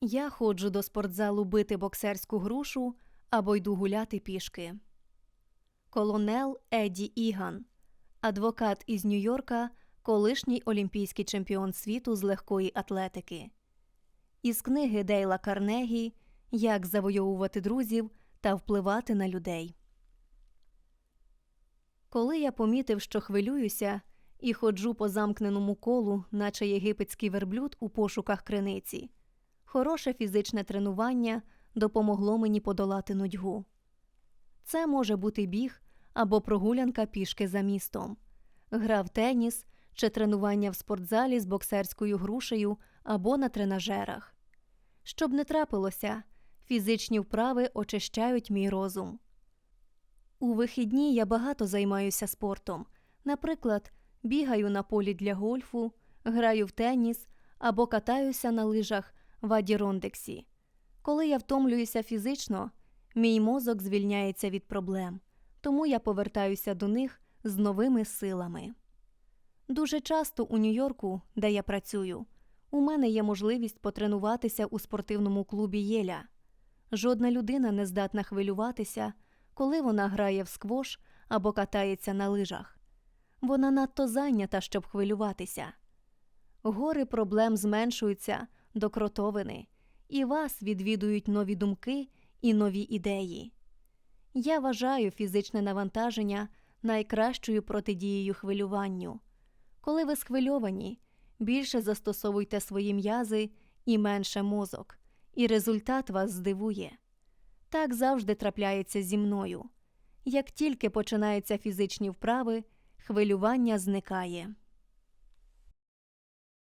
Я ходжу до спортзалу бити боксерську грушу або йду гуляти пішки. Колонел Едді Іган, адвокат із Нью-Йорка, колишній олімпійський чемпіон світу з легкої атлетики. Із книги Дейла Карнегі Як завойовувати друзів та впливати на людей. Коли я помітив, що хвилююся, і ходжу по замкненому колу, наче єгипетський верблюд у пошуках криниці. Хороше фізичне тренування допомогло мені подолати нудьгу. Це може бути біг або прогулянка пішки за містом, гра в теніс чи тренування в спортзалі з боксерською грушею або на тренажерах. Щоб не трапилося, фізичні вправи очищають мій розум. У вихідні я багато займаюся спортом. Наприклад, бігаю на полі для гольфу, граю в теніс або катаюся на лижах в Адірондексі. Коли я втомлююся фізично, мій мозок звільняється від проблем, тому я повертаюся до них з новими силами. Дуже часто у Нью-Йорку, де я працюю, у мене є можливість потренуватися у спортивному клубі Єля. Жодна людина не здатна хвилюватися, коли вона грає в сквош або катається на лижах. Вона надто зайнята, щоб хвилюватися. Гори проблем зменшуються до кротовини, і вас відвідують нові думки і нові ідеї. Я вважаю фізичне навантаження найкращою протидією хвилюванню. Коли ви схвильовані, більше застосовуйте свої м'язи і менше мозок, і результат вас здивує. Так завжди трапляється зі мною. Як тільки починаються фізичні вправи, хвилювання зникає.